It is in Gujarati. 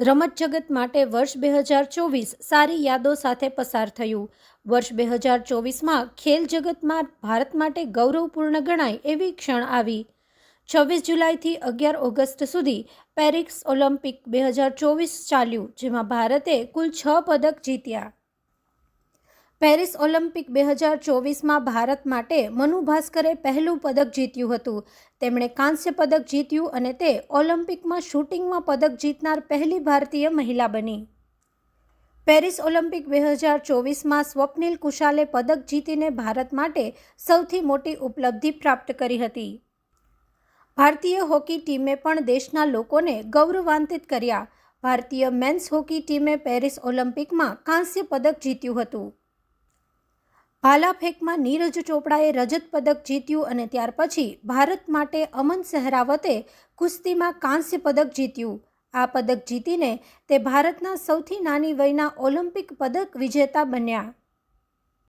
રમત જગત માટે વર્ષ બે હજાર ચોવીસ સારી યાદો સાથે પસાર થયું. વર્ષ બે હજાર ચોવીસમાં ખેલ જગતમાં ભારત માટે ગૌરવપૂર્ણ ગણાય એવી ક્ષણ આવી. છવ્વીસ જુલાઈથી અગિયાર ઓગસ્ટ સુધી પેરિસ ઓલિમ્પિક બે હજાર ચોવીસ ચાલ્યું, જેમાં ભારતે કુલ છ પદક જીત્યા. પેરિસ ઓલિમ્પિક બે હજાર ચોવીસમાં ભારત માટે મનુ ભાસ્કરે પહેલું પદક જીત્યું હતું. તેમણે કાંસ્ય પદક જીત્યું અને તે ઓલિમ્પિકમાં શૂટિંગમાં પદક જીતનાર પહેલી ભારતીય મહિલા બની. પેરિસ ઓલિમ્પિક બે હજાર ચોવીસમાં સ્વપ્નિલ કુશાલે પદક જીતીને ભારત માટે સૌથી મોટી ઉપલબ્ધિ પ્રાપ્ત કરી હતી. ભારતીય હોકી ટીમે પણ દેશના લોકોને ગૌરવાન્વિત કર્યા. ભારતીય મેન્સ હોકી ટીમે પેરિસ ઓલિમ્પિકમાં કાંસ્ય પદક જીત્યું હતું. ભાલા ફેંકમાં નીરજ ચોપડાએ રજત પદક જીત્યું અને ત્યાર પછી ભારત માટે અમન સહેરાવતે કુસ્તીમાં કાંસ્ય પદક જીત્યું. આ પદક જીતીને તે ભારતના સૌથી નાની વયના ઓલિમ્પિક પદક વિજેતા બન્યા.